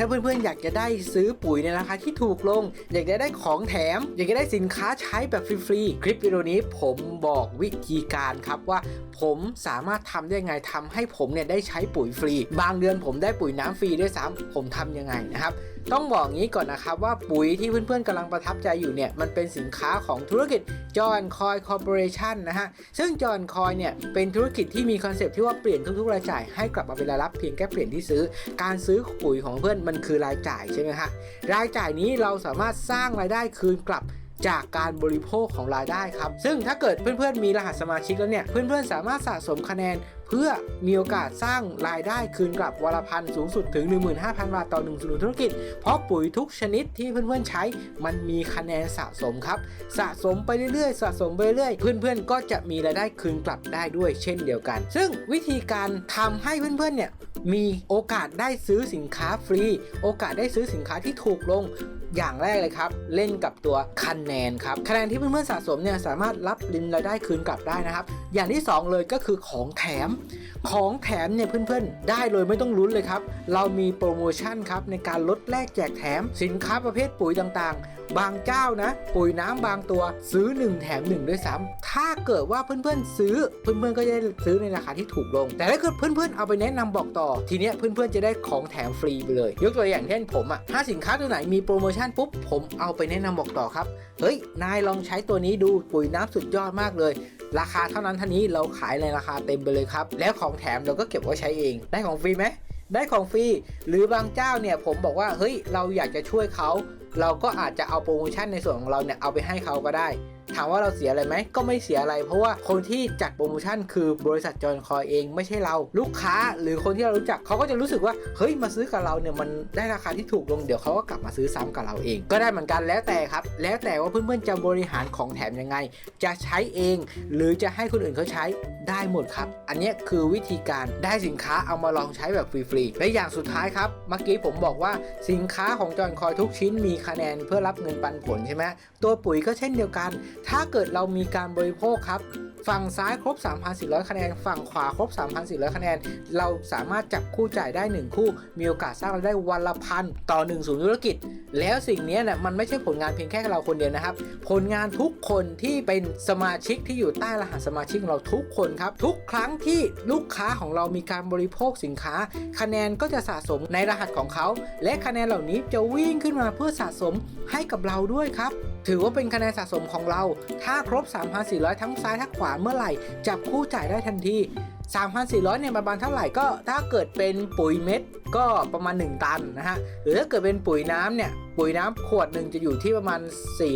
ถ้าเพื่อนๆอยากจะได้ซื้อปุ๋ยในราคาที่ถูกลง อยากจะได้ของแถม อยากจะได้สินค้าใช้แบบฟรีๆ คลิปวิดีโอนี้ผมบอกวิธีการครับว่าผมสามารถทำได้ยังไงทำให้ผมเนี่ยได้ใช้ปุ๋ยฟรี บางเดือนผมได้ปุ๋ยน้ำฟรีด้วยซ้ำผมทำยังไงนะครับต้องบอกงี้ก่อนนะครับว่าปุ๋ยที่เพื่อนๆกำลังประทับใจอยู่เนี่ยมันเป็นสินค้าของธุรกิจจอห์นคอยคอร์ปอเรชันนะฮะซึ่งจอห์นคอยเนี่ยเป็นธุรกิจที่มีคอนเซปต์ที่ว่าเปลี่ยนทุกๆรายจ่ายให้กลับมาเป็นรายรับเพียงแค่เปลี่ยนที่ซื้อ การซื้อปุ๋ยของเพื่อนมันคือรายจ่ายใช่ไหมฮะรายจ่ายนี้เราสามารถสร้างรายได้คืนกลับ จากการบริโภคของรายได้ครับ ซึ่งถ้าเกิดเพื่อนๆมีรหัสสมาชิกแล้วเนี่ย เพื่อนๆสามารถสะสมคะแนน เพื่อมีโอกาสสร้างรายได้คืนกลับวันละพันสูงสุดถึง 15,000 บาทต่อ1ศูนย์ธุรกิจ เพราะปุ๋ยทุกชนิดที่เพื่อนๆใช้ มันมีคะแนนสะสมครับ สะสมไปเรื่อยๆ สะสมไปเรื่อยๆเพื่อนๆ ก็จะมีรายได้คืนกลับได้ด้วยเช่นเดียวกัน ซึ่งวิธีการทำให้เพื่อนๆเนี่ยมีโอกาสได้ซื้อสินค้าฟรี โอกาสได้ซื้อสินค้าที่ถูกลง อย่างแรกเลยครับ เล่นกับตัวคะแนนครับคะแนนที่เพื่อนๆสะสมเนี่ยสามารถรับรินรายได้คืนกลับได้นะครับ อย่างที่สองเลยก็คือของแถม ของแถมเนี่ยเพื่อนๆ ได้เลยไม่ต้องลุ้นเลยครับ เรามีโปรโมชั่นครับในการลดแลกแจกแถม สินค้าประเภทปุ๋ยต่างๆ บางเจ้านะ ปุ๋ยน้ำบางตัวซื้อ 1 แถม 1 ด้วยซ้ำถ้าเกิดว่าเพื่อนๆซื้อเพื่อนๆก็จะได้ซื้อในราคาที่ถูกลง แต่ถ้าเกิดเพื่อนๆเอาไปแนะนำบอกต่อ ทีเนี้ยเพื่อนๆจะได้ของแถมฟรีไปเลย ยกตัวอย่างเช่นผมอะถ้าสินค้าตัวไหนมีโปรโมชั่นปุ๊บผมเอาไปแนะนำบอกต่อครับ เฮ้ย นายลองใช้ตัวนี้ดูปุ๋ยน้ำสุดยอดมากเลย ราคาเท่านั้นเท่านี้เราขายในราคาเต็มไปเลยครับ แล้วของแถมเราก็เก็บไว้ใช้เอง ได้ของฟรีไหมได้ของฟรีหรือบางเจ้าเนี่ยผมบอกว่าเฮ้ยเราอยากจะช่วยเขาเราก็อาจจะเอาโปรโมชั่นในส่วนของเราเนี่ยเอาไปให้เขาก็ได้ ถามว่าเราเสียอะไรไหมก็ไม่เสียอะไร เพราะว่าคนที่จัดโปรโมชั่นคือบริษัทจอยคอยเองไม่ใช่เรา ลูกค้าหรือคนที่เรารู้จักเขาก็จะรู้สึกว่าเฮ้ยมาซื้อกับเราเนี่ยมันได้ราคาที่ถูกลงเดี๋ยวเขาก็กลับมาซื้อซ้ำกับเราเอง ก็ได้เหมือนกันแล้วแต่ครับ แล้วแต่ว่าเพื่อนๆจะบริหารของแถมยังไง จะใช้เอง หรือจะให้คนอื่นเขาใช้ได้หมดครับ อันนี้คือวิธีการได้สินค้าเอามาลองใช้แบบฟรีๆและอย่างสุดท้ายครับเมื่อกี้ผมบอกว่าสินค้าของจอยคอยทุกชิ้นมีคะแนนเพื่อรับเงินปันผลใช่ไหมตัวปุ๋ยก็เช่นเดียวกันถ้าเกิดเรามีการบริโภคครับ ฝั่งซ้ายครบ 3,400 คะแนน ฝั่งขวาครบ 3,400 คะแนน เราสามารถจับคู่จ่ายได้ 1 คู่ มีโอกาสสร้างรายได้วันละพันต่อ1ศูนย์ธุรกิจ แล้วสิ่งนี้เนี่ยมันไม่ใช่ผลงานเพียงแค่เราคนเดียวนะครับ ผลงานทุกคนที่เป็นสมาชิกที่อยู่ใต้รหัสสมาชิกของเราทุกคนครับ ทุกครั้งที่ลูกค้าของเรามีการบริโภคสินค้า คะแนนก็จะสะสมในรหัสของเขา และคะแนนเหล่านี้จะวิ่งขึ้นมาเพื่อสะสมให้กับเราด้วยครับ ถือว่าเป็นคะแนนสะสมของเรา ถ้าครบ 3,400 ทั้งซ้ายทั้งขวาเมื่อไหร่ จับคู่จ่ายได้ทันที 3,400เนี่ยประมาณเท่าไหร่ก็ถ้าเกิดเป็นปุ๋ยเม็ดก็ประมาณ 1 ตันนะฮะหรือถ้าเกิดเป็นปุ๋ยน้ำเนี่ยปุ๋ยน้ำขวดหนึ่งจะอยู่ที่ประมาณ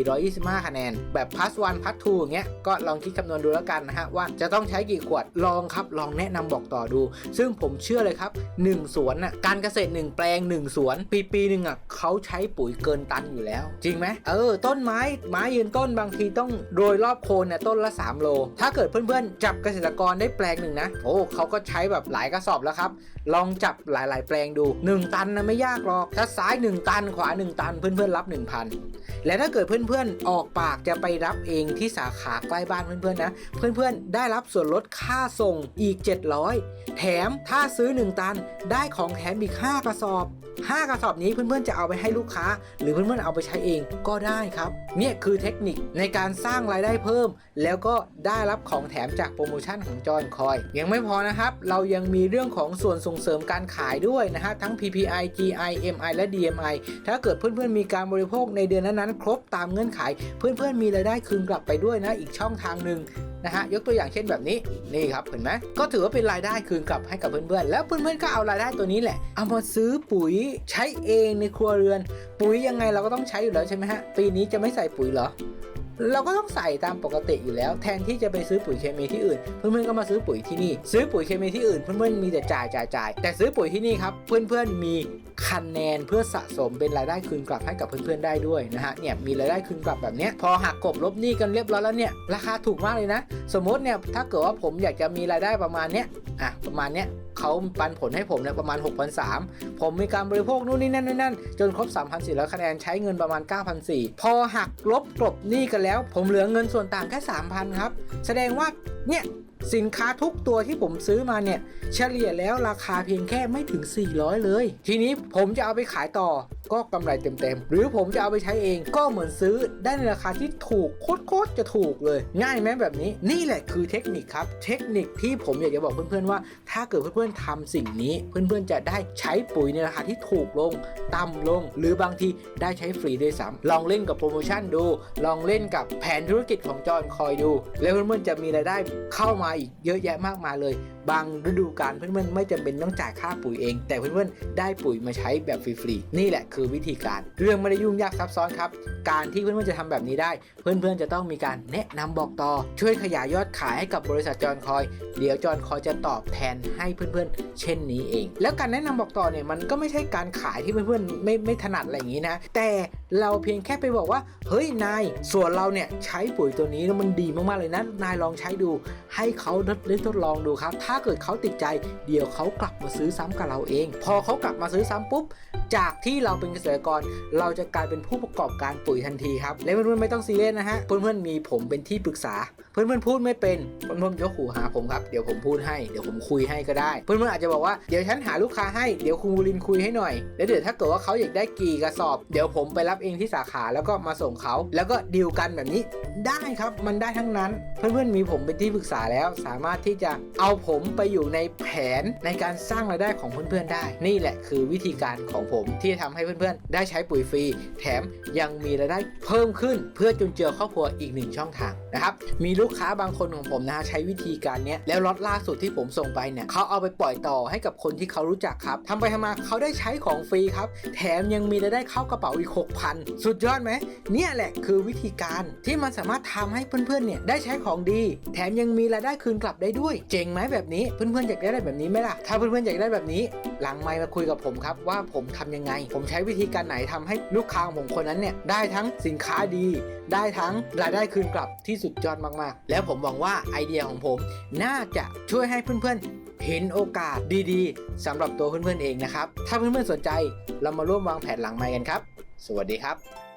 425 คะแนน แบบพัสวันพัสทูอย่างเงี้ยก็ลองคิดคำนวณดูแล้วกันนะฮะ ว่าจะต้องใช้กี่ขวดลองครับ ลองแนะนำบอกต่อดู ซึ่งผมเชื่อเลยครับ 1 สวนน่ะการเกษตร 1 แปลง 1 สวน ปีปีหนึ่งอะเขาใช้ปุ๋ยเกินตันอยู่แล้ว จริงไหมเออ ต้นไม้ไม้ยืนต้นบางทีต้องโรยรอบโคนเนี่ยต้นละ 3 โล ถ้าเกิดเพื่อนๆ จับเกษตรกรได้แปลงหนึ่งนะโอ้เขาก็ใช้แบบหลายกระสอบแล้วครับ ลองจับหลาย ๆ แปลงดู 1 ตันนะไม่ยากหรอก ถ้าซ้าย 1 ตันขวา 1 ตันเพื่อนๆรับ 1,000 และถ้าเกิดเพื่อนๆออกปากจะไปรับเองที่สาขาใกล้บ้านเพื่อนๆนะ เพื่อนๆได้รับส่วนลดค่าส่งอีก 700 แถมถ้าซื้อ 1 ตันได้ของแถมอีก 5 กระสอบ 5 กระสอบนี้เพื่อนๆจะเอาไปให้ลูกค้า หรือเพื่อนๆเอาไปใช้เองก็ได้ครับเนี่ยคือเทคนิคในการสร้างรายได้เพิ่ม แล้วก็ได้รับของแถมจากโปรโมชั่นของจอนคอยยังไม่พอนะครับ เรายังมีเรื่องของส่วนส่งเสริมการขายด้วยนะฮะทั้ง PPI GI MI และ DMI ถ้าเกิดเพื่อนๆมีการบริโภคในเดือนนั้นๆครบตามเงื่อนไข เพื่อนๆมีรายได้คืนกลับไปด้วยนะอีกช่องทางหนึ่งนะฮะยกตัวอย่างเช่นแบบนี้นี่ครับเห็นไหมก็ถือว่าเป็นรายได้คืนกลับให้กับเพื่อนๆ แล้วเพื่อนๆก็เอารายได้ตัวนี้แหละ เอามาซื้อปุ๋ยใช้เองในครัวเรือน ปุ๋ยยังไงเราก็ต้องใช้อยู่แล้วใช่ไหมฮะปีนี้จะไม่ใส่ปุ๋ยเหรอ เราก็ต้องใส่ตามปกติอยู่แล้ว แทนที่จะไปซื้อปุ๋ยเคมีที่อื่น เพื่อนๆก็มาซื้อปุ๋ยที่นี่ ซื้อปุ๋ยเคมีที่อื่นเพื่อนๆมีแต่จ่ายจ่ายจ่ายแต่ซื้อปุ๋ยที่นี่ครับเพื่อนๆมีคะแนนเพื่อสะสมเป็นรายได้คืนกลับให้กับเพื่อนๆได้ด้วยนะฮะเนี่ยมีรายได้คืนกลับแบบนี้พอหักกบลบหนี้กันเรียบร้อยแล้วเนี่ยราคาถูกมากเลยนะ สมมติเนี่ยถ้าเกิดว่าผมอยากจะมีรายได้ประมาณเนี้ยอะประมาณเนี้ย เขาปันผลให้ผมเนี่ยประมาณ 6,003ผมมีการบริโภคนู่นนี่นั่นนู่นนั่นจนครบ 3,400 คะแนนใช้เงินประมาณ 9,400 พอหักลบกลบหนี้กันแล้ว ผมเหลือเงินส่วนต่างแค่ 3,000 ครับ แสดงว่าเนี่ย สินค้าทุกตัวที่ผมซื้อมาเนี่ย เฉลี่ยแล้วราคาเพียงแค่ไม่ถึง 400 เลย ทีนี้ผมจะเอาไปขายต่อก็กำไรเต็มๆ หรือผมจะเอาไปใช้เองก็เหมือนซื้อได้ในราคาที่ถูกโคตรๆจะถูกเลย ง่ายไหมแบบนี้นี่แหละคือเทคนิคครับ เทคนิคที่ผมอยากจะบอกเพื่อนๆว่า ถ้าเกิดเพื่อนๆทำสิ่งนี้ เพื่อนๆจะได้ใช้ปุ๋ยในราคาที่ถูกลงต่ำลง หรือบางทีได้ใช้ฟรีด้วยซ้ำลองเล่นกับโปรโมชั่นดู ลองเล่นกับแผนธุรกิจของจอห์นคอยดู แล้วเพื่อนๆจะมีรายได้เข้ามาอีกเยอะแยะมากมายเลย บางฤดูกาลเพื่อนๆไม่จำเป็นต้องจ่ายค่าปุ๋ยเอง แต่เพื่อนๆได้ปุ๋ยมาใช้แบบฟรีๆนี่แหละคือวิธีการ เรื่องไม่ได้ยุ่งยากซับซ้อนครับ การที่เพื่อนๆจะทำแบบนี้ได้ เพื่อนๆจะต้องมีการแนะนำบอกต่อ ช่วยขยายยอดขายให้กับบริษัทจอนคอย เดี๋ยวจอนคอยจะตอบแทนให้เพื่อนๆ เช่นนี้เอง แล้วการแนะนำบอกต่อเนี่ยมันก็ไม่ใช่การขายที่เพื่อนๆไม่ไม่ถนัดอะไรอย่างนี้นะ แต่ เราเพียงแค่ไปบอกว่า เฮ้ยนายส่วนเราเนี่ยใช้ปุ๋ยตัวนี้แล้วมันดีมากๆเลยนะ นายลองใช้ดู ให้เขาได้ทดลองดูครับ ถ้าเกิดเขาติดใจ เดี๋ยวเขากลับมาซื้อซ้ำกับเราเอง พอเขากลับมาซื้อซ้ำปุ๊บ จากที่เราเป็นเกษตรกร เราจะกลายเป็นผู้ประกอบการปุ๋ยทันทีครับ และเพื่อนๆไม่ต้องซีเรียสนะฮะ เพื่อนๆมีผมเป็นที่ปรึกษาเพื่อนๆพูดไม่เป็นเพื่อนๆยกหูหาผมครับเดี๋ยวผมพูดให้เดี๋ยวผมคุยให้ก็ได้ เพื่อนๆอาจจะบอกว่าเดี๋ยวฉันหาลูกค้าให้เดี๋ยวคุณบูรินคุยให้หน่อยแล้วเดี๋ยวถ้าเกิดว่าเขาอยากได้กี่กระสอบ เดี๋ยวผมไปรับเองที่สาขาแล้วก็มาส่งเขา แล้วก็ดีลกันแบบนี้ได้ครับมันได้ทั้งนั้น เพื่อนๆมีผมเป็นที่ปรึกษาแล้ว สามารถที่จะเอาผมไปอยู่ในแผนในการสร้างรายได้ของเพื่อนๆได้ นี่แหละคือวิธีการของผมที่จะทำให้เพื่อนๆ ได้ใช้ปุ๋ยฟรี แถมยังมีรายได้เพิ่มขึ้น เพื่อจุนเจือครอบครัวอีกหนึ่งช่องทางนะครับมีลูกค้าบางคนของผมนะฮะใช้วิธีการเนี้ยแล้วล็อตล่าสุดที่ผมส่งไปเนี่ยเขาเอาไปปล่อยต่อให้กับคนที่เขารู้จักครับทำไปทำมาเขาได้ใช้ของฟรีครับ แถมยังมีรายได้เข้ากระเป๋าอีก 6,000 สุดยอดไหมเนี่ยแหละคือวิธีการที่มันสามารถทำให้เพื่อนๆเนี่ยได้ใช้ของดี แถมยังมีรายได้คืนกลับได้ด้วย เจ๋งไหมแบบนี้เพื่อนๆอยากได้แบบนี้ไหมล่ะ ถ้าเพื่อนๆอยากได้แบบนี้ หลังไมค์มาคุยกับผมครับว่าผมทำยังไง ผมใช้วิธีการไหนทำให้ลูกค้าของผมคนนั้นเนี่ยได้ทั้งสินค้าดี ได้ทั้งรายได้คืนกลับที่สุดยอดมากๆแล้วผมหวังว่าไอเดียของผมน่าจะช่วยให้เพื่อนๆ เห็นโอกาสดีๆสำหรับตัวเพื่อนๆเองนะครับ ถ้าเพื่อนๆสนใจเรามาร่วมวางแผนหลังไม้กันครับ สวัสดีครับ